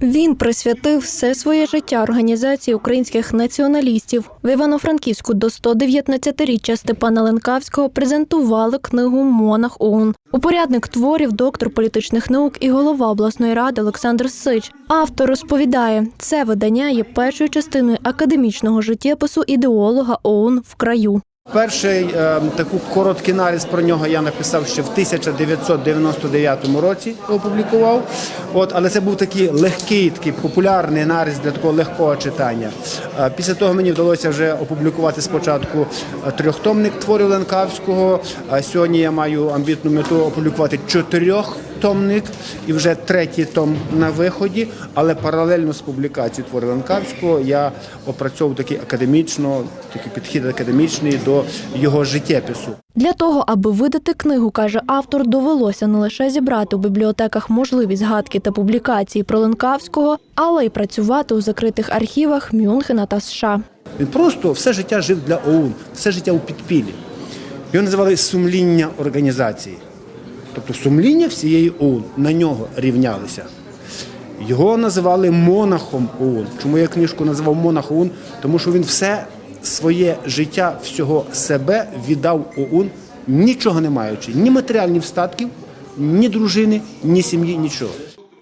Він присвятив все своє життя організації українських націоналістів. В Івано-Франківську до 119-річчя Степана Ленкавського презентували книгу Монах ОУН. Упорядник творів, доктор політичних наук і голова обласної ради Олександр Сич. Автор розповідає, це видання є першою частиною академічного життєпису ідеолога ОУН в краю. Перший е, таку короткий наріз про нього я написав ще в 1999 році. Опублікував. От, але це був такий легкий, такий популярний наріз для такого легкого читання. Е, після того мені вдалося вже опублікувати спочатку е, трьохтомник творів Ленкавського. А сьогодні я маю амбітну мету опублікувати чотирьохтомник і вже третій том на виході. Але паралельно з публікацією творів Ленкавського я опрацьовував такий академічно, такий підхід академічний до його життєпису. Для того, аби видати книгу, каже автор, довелося не лише зібрати у бібліотеках можливі згадки та публікації про Ленкавського, але й працювати у закритих архівах Мюнхена та США. Він просто все життя жив для ОУН, все життя у підпіллі. Його називали сумління організації. Тобто сумління всієї ОУН на нього рівнялися. Його називали монахом ОУН. Чому я книжку називав Монах ОУН? Тому що він все своє життя, всього себе віддав ОУН, нічого не маючи, ні матеріальних статків, ні дружини, ні сім'ї, нічого.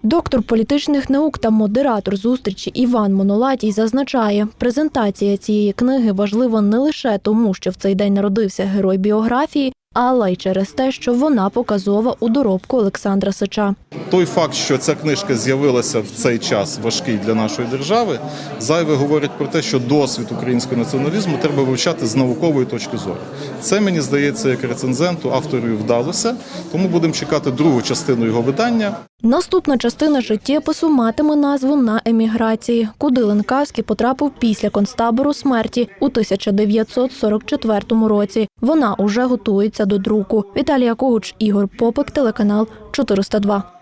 Доктор політичних наук та модератор зустрічі Іван Монолатій зазначає, презентація цієї книги важлива не лише тому, що в цей день народився герой біографії, але й через те, що вона показова у доробку Олександра Сича. Той факт, що ця книжка з'явилася в цей час важкий для нашої держави, зайве говорить про те, що досвід українського націоналізму треба вивчати з наукової точки зору. Це мені здається, як рецензенту авторів вдалося. Тому будемо чекати другу частину його видання. Наступна частина життєпису матиме назву на еміграції, куди Ленкавський потрапив після концтабору смерті у 1944 році. Вона уже готується до друку. Віталія Когуч, Ігор Попик, телеканал 402.